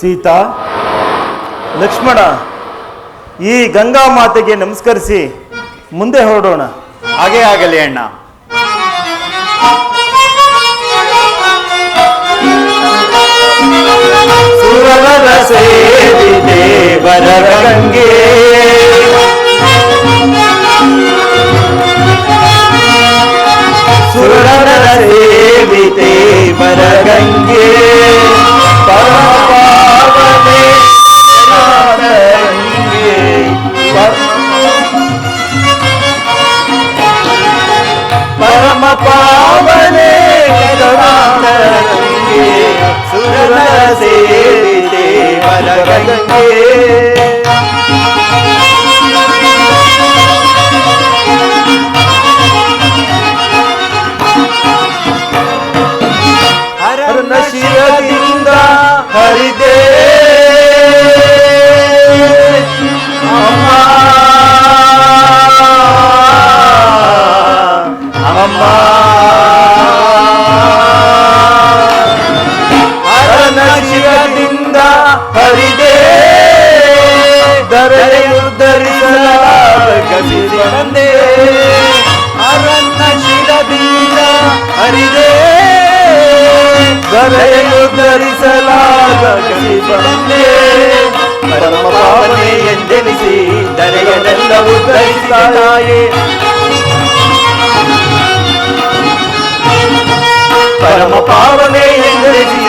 ಸೀತಾ, ಲಕ್ಷ್ಮಣ, ಈ ಗಂಗಾ ಮಾತೆಗೆ ನಮಸ್ಕರಿಸಿ ಮುಂದೆ ಹೊರಡೋಣ. ಹಾಗೇ ಆಗಲಿ ಅಣ್ಣ. ಸುರವರ ಸೇರಿ ದೇವರ ಗಂಗೆ. ಸುರವರ ಸೇರಿ ದೇವರ ಗಂಗೆ. ఉద్ధరిస్తాయే పరమ పావనే ఎందరిసి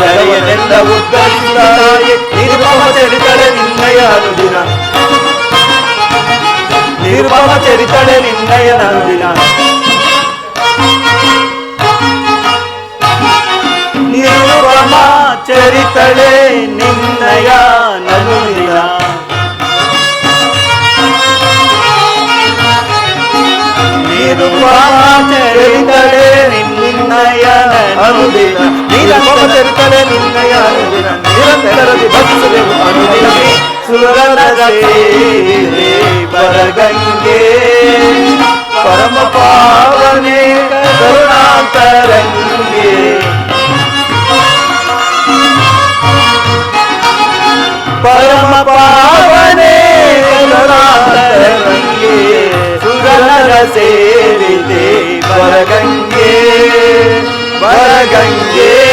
జయనెంద ఉద్ధరిస్తాయే. నిరుపమ చరితల నిర్ణయాలు దిన నిరుపమ చరితల నిర్ణయాలు దిన నిరుపమ చరితలే ಎದುವಾರಿತಲೇ ನಿನ್ನಯ ಅನುದಿನ ನೀಲಮೋದರಿತಲೇ ನಿನ್ನಯ ನಿರಂತರದಿ ಭಜಿಸಲೆವು ಅನುದಿನ ಸುರರದ ಸೇವೆ ಪರಗಂಗೆ ಪರಮ ಪಾವನೆ ಕರುಣಾಂತರಂಗೆ ಪರಮ ಪಾವನೆ ಕರುಣಾಂತರಂಗೆ ವರನರ ಸೇರಿದೆ. ಬರಗಂಗೆ ಬರಗಂಗೆ.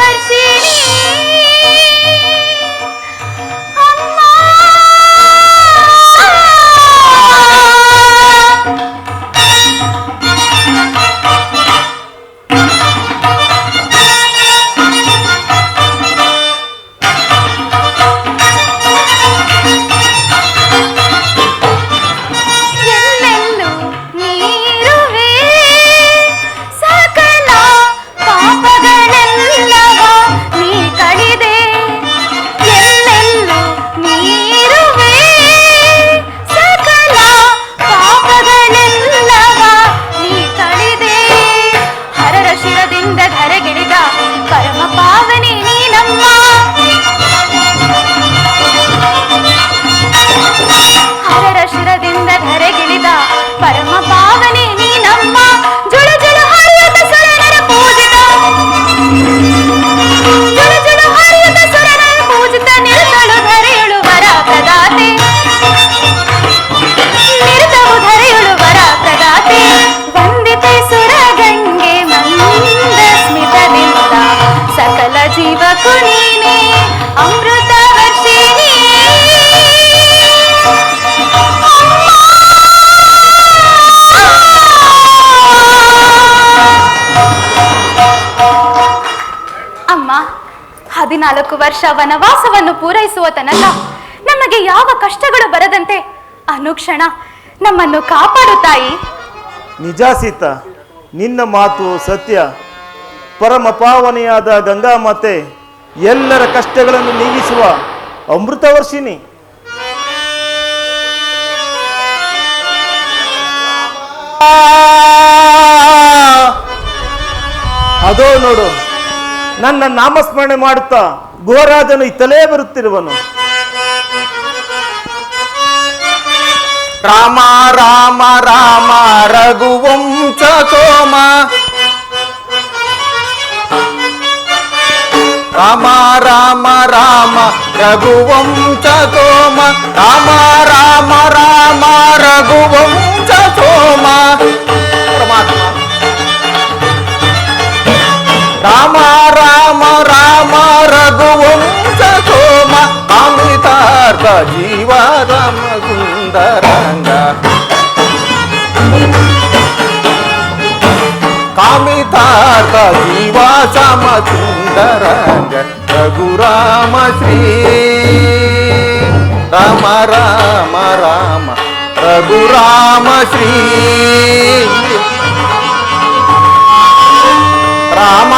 వర్షిణి. ವರ್ಷ ವನವಾಸವನ್ನು ಪೂರೈಸುವ ತನಕ ನಮಗೆ ಯಾವ ಕಷ್ಟಗಳು ಬರದಂತೆ? ಅನುಕ್ಷಣ ನಮ್ಮನ್ನು ಕಾಪಾಡು ತಾಯಿ. ನಿಜ ಸೀತ, ನಿನ್ನ ಮಾತು ಸತ್ಯ. ಪರಮ ಪಾವನೆಯಾದ ಗಂಗಾ ಮಾತೆ ಎಲ್ಲರ ಕಷ್ಟಗಳನ್ನು ನೀಗಿಸುವ ಅಮೃತ ವರ್ಷಿನಿ ಅದೋ ನೋಡು ನನ್ನ ನಾಮಸ್ಮರಣೆ ಮಾಡುತ್ತಾ ಗೋರಾಜನು ಇತ್ತಲೇ ಬರುತ್ತಿರುವನು. ರಾಮ ರಾಮ ರಾಮ, ರಘುವಂಶ ಸೋಮ. ರಾಮ ರಾಮ ರಾಮ, ರಘುವಂಶ ಸೋಮ. ರಾಮ ರಾಮ ರಾಮ, ರಘುವಂಶ ಸೋಮ. ಪರಮಾತ್ಮ. రామ రామ రామ రఘువంశ సోమ అమృతార్క జీవ రామ సుందరంగ కామితార్క జీవ సమ సుందరంగ రఘురామ శ్రీ. రామ రామ రామ రఘురామ శ్రీ. రామ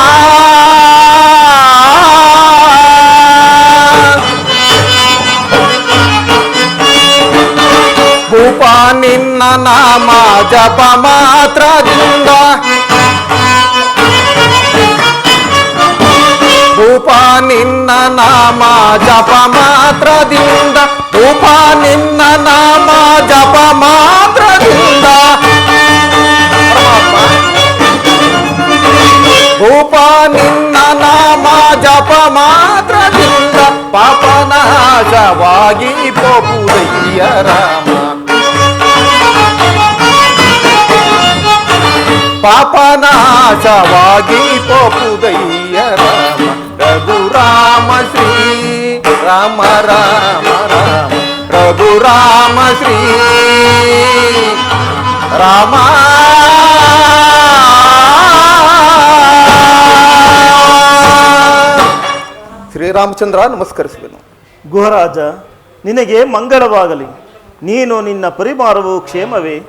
ಭೂಪ ನಿನ್ನ ನಾಮ ಜಪ ಮಾತ್ರದಿಂದ ಭೂಪ ನಿನ್ನ ನಾಮ ಜಪ ಮಾತ್ರದಿಂದ ಭೂಪ ನಿನ್ನ ನಾಮ ಜಪ ಮಾತ್ರದಿಂದ ಪರಮಾತ್ಮ ಭೂಪ ನಿನ್ನ ನಾಮ ಜಪ ಮಾತ್ರದಿಂದ ಪಾಪನಾಶವಾಗಿ ಪೋಪುದಯ್ಯ ರಾಮ ಪಾಪನಾಶವಾಗಿ ಪೋಪುದಯ್ಯ ರಾಮ ರಘುರಾಮ ಶ್ರೀ ರಾಮ ರಾಮ ರಾಮ ರಘುರಾಮ ಶ್ರೀ ರಾಮ. ಶ್ರೀರಾಮಚಂದ್ರ ನಮಸ್ಕರಿಸುವೆನು. ಗುಹರಾಜ ನಿನಗೆ ಮಂಗಳವಾಗಲಿ. ನೀನು ನಿನ್ನ ಪರಿವಾರವು ಕ್ಷೇಮವೇ.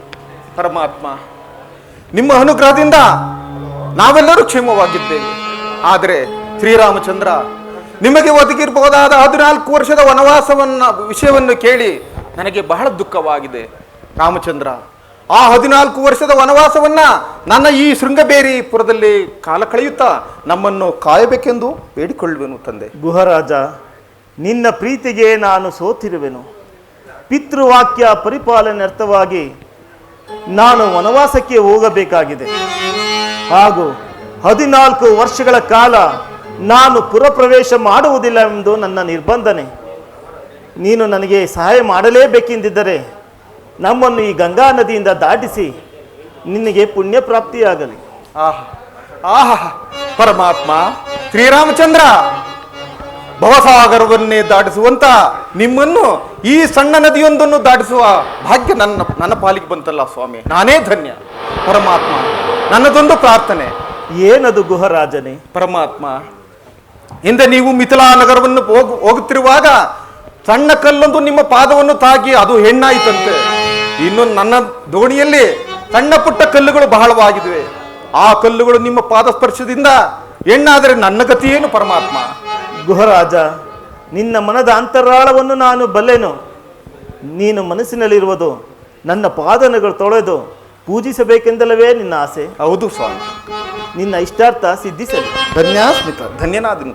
ಪರಮಾತ್ಮ ನಿಮ್ಮ ಅನುಗ್ರಹದಿಂದ ನಾವೆಲ್ಲರೂ ಕ್ಷೇಮವಾಗಿದ್ದೇವೆ. ಆದರೆ ಶ್ರೀರಾಮಚಂದ್ರ, ನಿಮಗೆ ಒದಗಿರಬಹುದಾದ ಹದಿನಾಲ್ಕು ವರ್ಷದ ವನವಾಸವನ್ನ, ವಿಷಯವನ್ನು ಕೇಳಿ ನನಗೆ ಬಹಳ ದುಃಖವಾಗಿದೆ. ರಾಮಚಂದ್ರ, ಆ ಹದಿನಾಲ್ಕು ವರ್ಷದ ವನವಾಸವನ್ನ ನನ್ನ ಈ ಶೃಂಗಬೇರಿಪುರದಲ್ಲಿ ಕಾಲ ಕಳೆಯುತ್ತಾ ನಮ್ಮನ್ನು ಕಾಯಬೇಕೆಂದು ಬೇಡಿಕೊಳ್ಳುವೆನು ತಂದೆ. ಗುಹರಾಜ, ನಿನ್ನ ಪ್ರೀತಿಗೆ ನಾನು ಸೋತಿರುವೆನು. ಪಿತೃವಾಕ್ಯ ಪರಿಪಾಲನೆ ಅರ್ಥವಾಗಿ ನಾನು ವನವಾಸಕ್ಕೆ ಹೋಗಬೇಕಾಗಿದೆ. ಹಾಗೂ ಹದಿನಾಲ್ಕು ವರ್ಷಗಳ ಕಾಲ ನಾನು ಪುರಪ್ರವೇಶ ಮಾಡುವುದಿಲ್ಲ ಎಂದು ನನ್ನ ನಿರ್ಬಂಧನೆ. ನೀನು ನನಗೆ ಸಹಾಯ ಮಾಡಲೇಬೇಕೆಂದಿದ್ದರೆ ನಮ್ಮನ್ನು ಈ ಗಂಗಾ ನದಿಯಿಂದ ದಾಟಿಸಿ ನಿನಗೆ ಪುಣ್ಯ ಪ್ರಾಪ್ತಿಯಾಗಲಿ ಆಹಾ ಆಹಾ, ಪರಮಾತ್ಮ, ಶ್ರೀರಾಮಚಂದ್ರ! ಭವಸಾಗರವನ್ನೇ ದಾಟಿಸುವಂತ ನಿಮ್ಮನ್ನು ಈ ಸಣ್ಣ ನದಿಯೊಂದನ್ನು ದಾಟಿಸುವ ಭಾಗ್ಯ ನನ್ನ ನನ್ನ ಪಾಲಿಗೆ ಬಂತಲ್ಲ ಸ್ವಾಮಿ. ನಾನೇ ಧನ್ಯ. ಪರಮಾತ್ಮ ನನ್ನದೊಂದು ಪ್ರಾರ್ಥನೆ. ಏನದು ಗುಹರಾಜನೇ? ಪರಮಾತ್ಮ ಹಿಂದೆ ನೀವು ಮಿಥಿಲಾ ನಗರವನ್ನು ಹೋಗು ಹೋಗುತ್ತಿರುವಾಗ ಸಣ್ಣ ಕಲ್ಲೊಂದು ನಿಮ್ಮ ಪಾದವನ್ನು ತಾಗಿ ಅದು ಹೆಣ್ಣಾಯಿತಂತೆ. ಇನ್ನು ನನ್ನ ದೋಣಿಯಲ್ಲಿ ಸಣ್ಣ ಪುಟ್ಟ ಕಲ್ಲುಗಳು ಬಹಳವಾಗಿದೆ ಆ ಕಲ್ಲುಗಳು ನಿಮ್ಮ ಪಾದ ಸ್ಪರ್ಶದಿಂದ ಹೆಣ್ಣಾದರೆ ನನ್ನ ಗತಿಯೇನು ಪರಮಾತ್ಮ? ಗುಹರಾಜ ನಿನ್ನ ಮನದ ಅಂತರಾಳವನ್ನು ನಾನು ಬಲ್ಲೆನು. ನೀನು ಮನಸ್ಸಿನಲ್ಲಿರುವುದು ನನ್ನ ಪಾದನಗಳು ತೊಳೆದು ಪೂಜಿಸಬೇಕೆಂದಲವೇ ನಿನ್ನ ಆಸೆ? ಹೌದು ಸ್ವಾಮಿ. ನಿನ್ನ ಇಷ್ಟಾರ್ಥ ಸಿದ್ಧಿಸಲಿ. ಧನ್ಯಾಸ್ಮಿತ ಧನ್ಯನಾದಿನ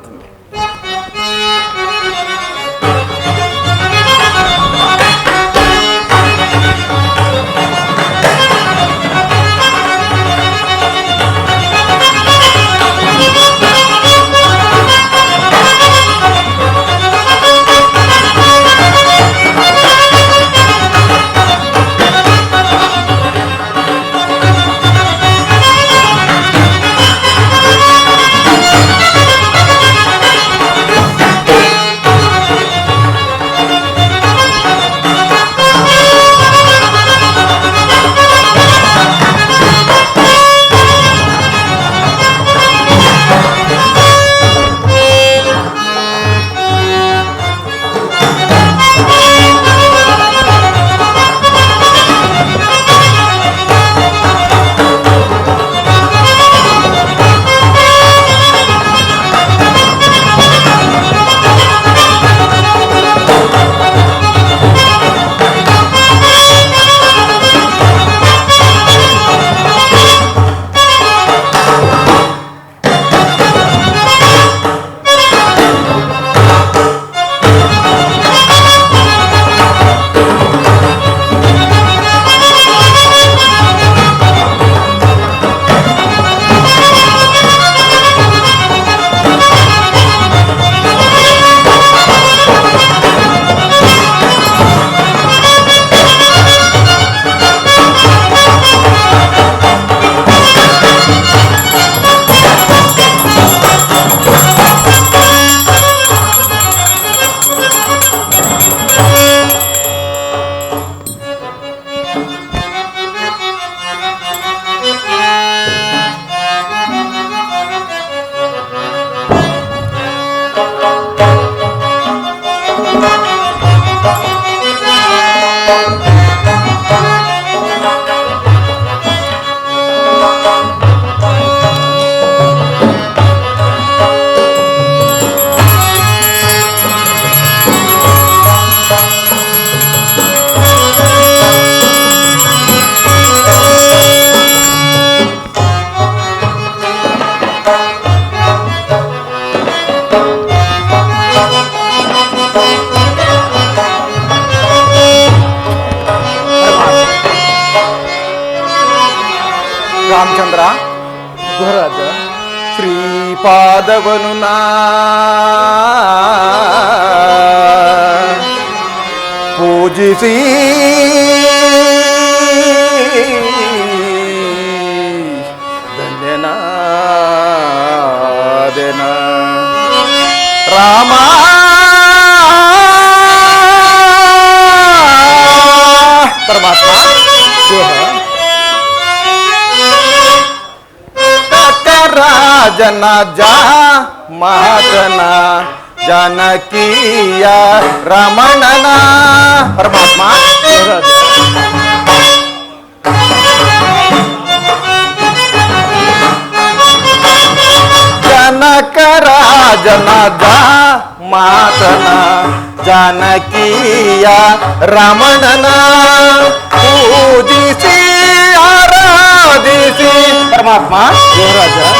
రా గుహరాజా. శ్రీపాదవను పూజిసి. రామా. పరమాత్మ. राजना जा महाजना जानकिया रमणना परमात्मा। जनक राजना जा मातना जानकिया रमणना पूजिसी, आराधिसी। परमात्मा राजा।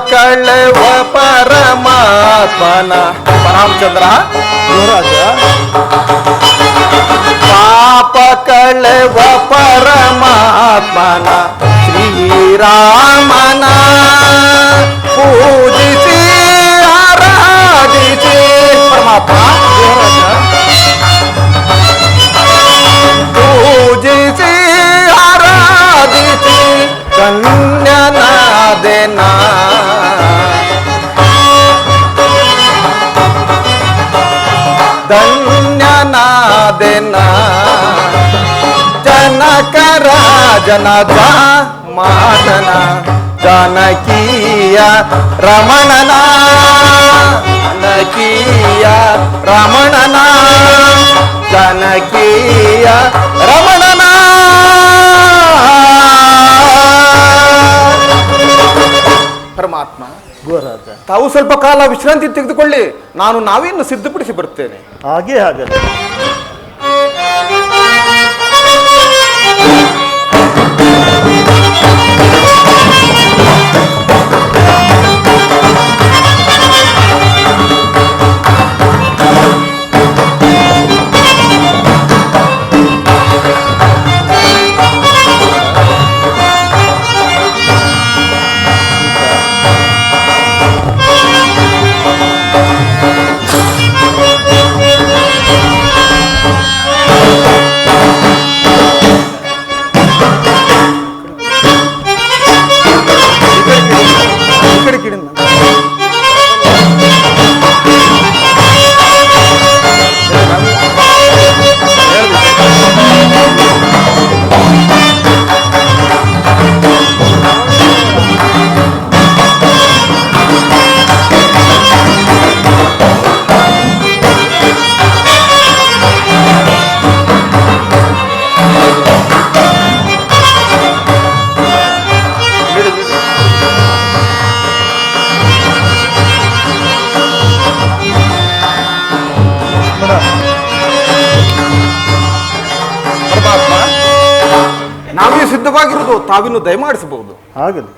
ಕಳೆವ ಪರಮಾತ್ಮನ ರಾಮಚಂದ್ರ ಗುಹರಾಜ ಪಾಪ ಕಳೆವ ಪರಮಾತ್ಮನ ಶ್ರೀರಾಮನ ಪೂಜಿಸಿ ರಾಜನ ಮಾತನ ಜನಕೀಯ ರಮಣನ ಜನಕೀಯ ರಮಣನ ಜನಕೀಯ ರಮಣನ. ಪರಮಾತ್ಮ ತಾವು ಸ್ವಲ್ಪ ಕಾಲ ವಿಶ್ರಾಂತಿ ತೆಗೆದುಕೊಳ್ಳಿ. ನಾನು ನಾವೇನು ಸಿದ್ಧಪಡಿಸಿ ಬರ್ತೇನೆ ಹಾಗೆ ತಾವಿನ್ನು ದಯಮಾಡಿಸಬಹುದು. ಆಗಲಿ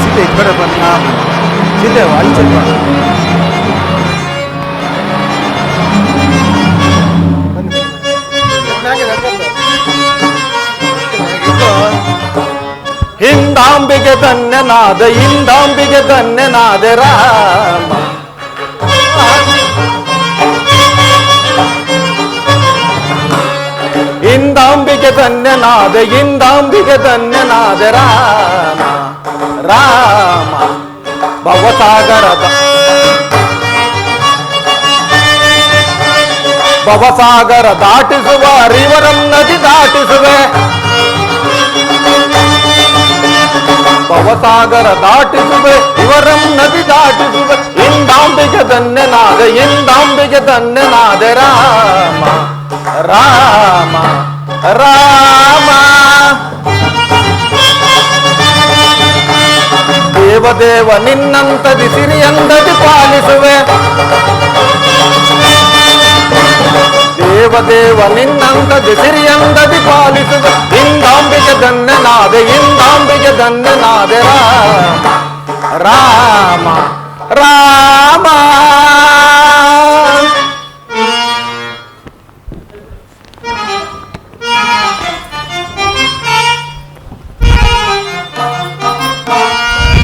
ಸೀತೆ ಈ ಕಡೆ ಬನ್ನ ಸೀತೆ ಆಚೆ ಬಾ. ಹಿಂದಾಂಬಿಗೆ ಧನ್ಯನಾದ ಹಿಂದಾಂಬಿಗೆ ಧನ್ಯನಾದ ರಾಮ ಹಿಂದ ಇಂದಾಂಬಿಗೆ ಧನ್ಯನಾದ ಇಂದಾಂಬಿಗೆ ಧನ್ಯನಾದ ರಾಮ ರಾಮ ಭವಸಾಗರದ ಭವಸಾಗರ ದಾಟಿಸುವ ರಿವರಂ ನದಿ ದಾಟಿಸುವೆ ಭವಸಾಗರ ದಾಟಿಸುವೆ ಇವರಂ ನದಿ ದಾಟಿಸುವೆ ಇಂದಾಂಬಿಗೆ ಧನ್ಯನಾದ ಇಂದಾಂಬಿಗೆ ಧನ್ಯನಾದ ರಾಮ ರಾಮ ರಾಮ ದೇವದೇವ ನಿನ್ನಂತದಿ ಸಿರಿಯಂದದಿ ಪಾಲಿಸುವೆ ದೇವದೇವ ನಿನ್ನಂತದಿ ಸಿರಿಯಂದದಿ ಪಾಲಿಸುವೆ ಇಂದಾಂಬಿಗೆ ಧನ್ಯನಾದ ಇಂದಾಂಬಿಗೆ ಧನ್ಯನಾದ ರಾಮ ರಾಮ ರಾಮ